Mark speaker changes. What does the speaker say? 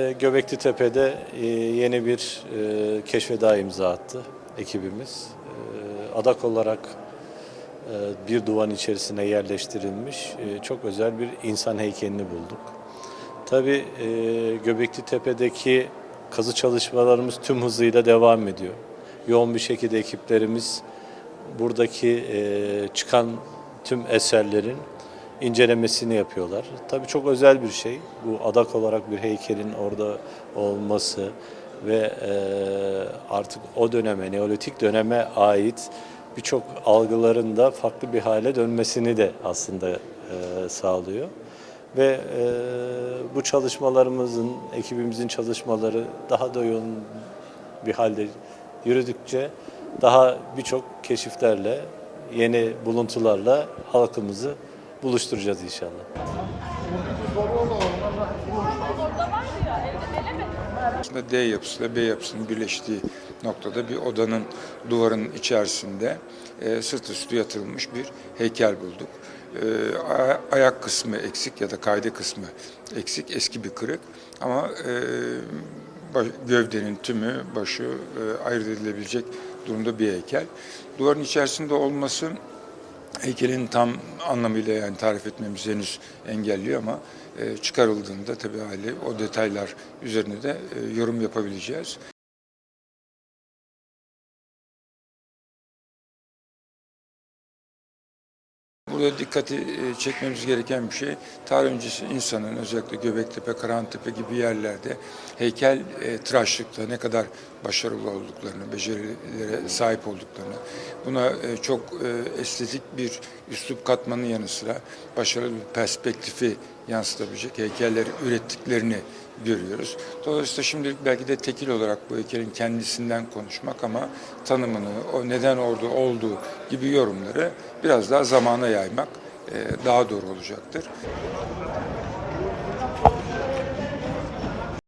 Speaker 1: E, Göbekli Tepe'de e, yeni bir e, keşfe daha imza attı ekibimiz. E, Adak olarak e, bir duvan içerisine yerleştirilmiş çok özel bir insan heykelini bulduk. Tabii Göbekli Tepe'deki kazı çalışmalarımız tüm hızıyla devam ediyor. Yoğun bir şekilde ekiplerimiz buradaki çıkan tüm eserlerin incelemesini yapıyorlar. Tabii çok özel bir şey. Bu adak olarak bir heykelin orada olması ve e, artık o döneme, Neolitik döneme ait birçok algıların da farklı bir hale dönmesini de aslında e, sağlıyor. Ve e, bu çalışmalarımızın, ekibimizin çalışmaları daha da yoğun bir halde yürüdükçe daha birçok keşiflerle, yeni buluntularla halkımızı buluşturacağız inşallah.
Speaker 2: Aslında D yapısıyla B yapısının birleştiği noktada bir odanın duvarın içerisinde e, sırt üstü yatırılmış bir heykel bulduk. E, ayak kısmı eksik ya da kaydı kısmı eksik, eski bir kırık ama e, gövdenin tümü, başı e, ayırt edilebilecek durumda bir heykel. Duvarın içerisinde olması heykelin tam anlamıyla yani tarif etmemizi henüz engelliyor ama e, çıkarıldığında tabii hali o detaylar üzerine de e, yorum yapabileceğiz. Burada dikkati e, çekmemiz gereken bir şey, tarih öncesi insanın özellikle Göbektepe, Karahantepe gibi yerlerde heykel e, tıraşlıkta ne kadar başarılı olduklarını, becerilere sahip olduklarını, buna e, çok e, estetik bir üslup katmanın yanı sıra başarılı bir perspektifi yansıtabilecek heykeller ürettiklerini görüyoruz. Dolayısıyla şimdilik belki de tekil olarak bu heykelin kendisinden konuşmak ama tanımını, o neden orada olduğu gibi yorumları biraz daha zamana yaymak e, daha doğru olacaktır.